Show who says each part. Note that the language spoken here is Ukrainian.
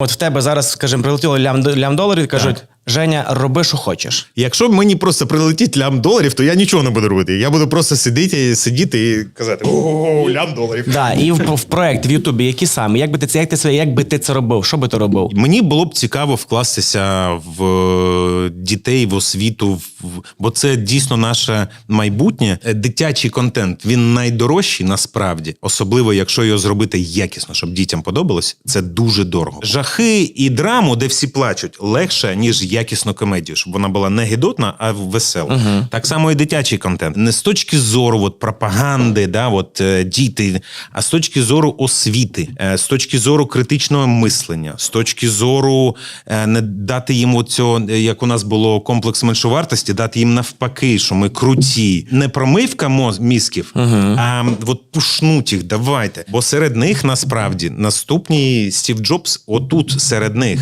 Speaker 1: От в тебе зараз, скажімо, прилетіло лям, лям доларів кажуть: Женя, роби, що хочеш.
Speaker 2: Якщо мені просто прилетить лям доларів, то я нічого не буду робити. Я буду просто сидіти, сидіти і казати: о, лям доларів.
Speaker 1: Да, і в, в проект в Ютубі, які саме? Як би ти це, як ти це, як би ти це робив? Що би ти робив?
Speaker 2: Мені було б цікаво вкластися в е, дітей, в освіту, в- бо це дійсно наше майбутнє. Е, Дитячий контент він найдорожчий насправді, особливо якщо його зробити якісно, щоб дітям подобалось. Це дуже дорого. Жахи і драму, де всі плачуть, легше ніж якісну комедію, щоб вона була не гидотна, а весела. Так само і дитячий контент. Не з точки зору от, пропаганди, да, от, е, діти, а з точки зору освіти, е, з точки зору критичного мислення, з точки зору е, не дати їм оцього, е, як у нас було комплекс меншовартості, дати їм навпаки, що ми круті. Не промивка мізків, а от пушнуть їх, давайте. Бо серед них насправді наступний Стів Джобс отут серед них.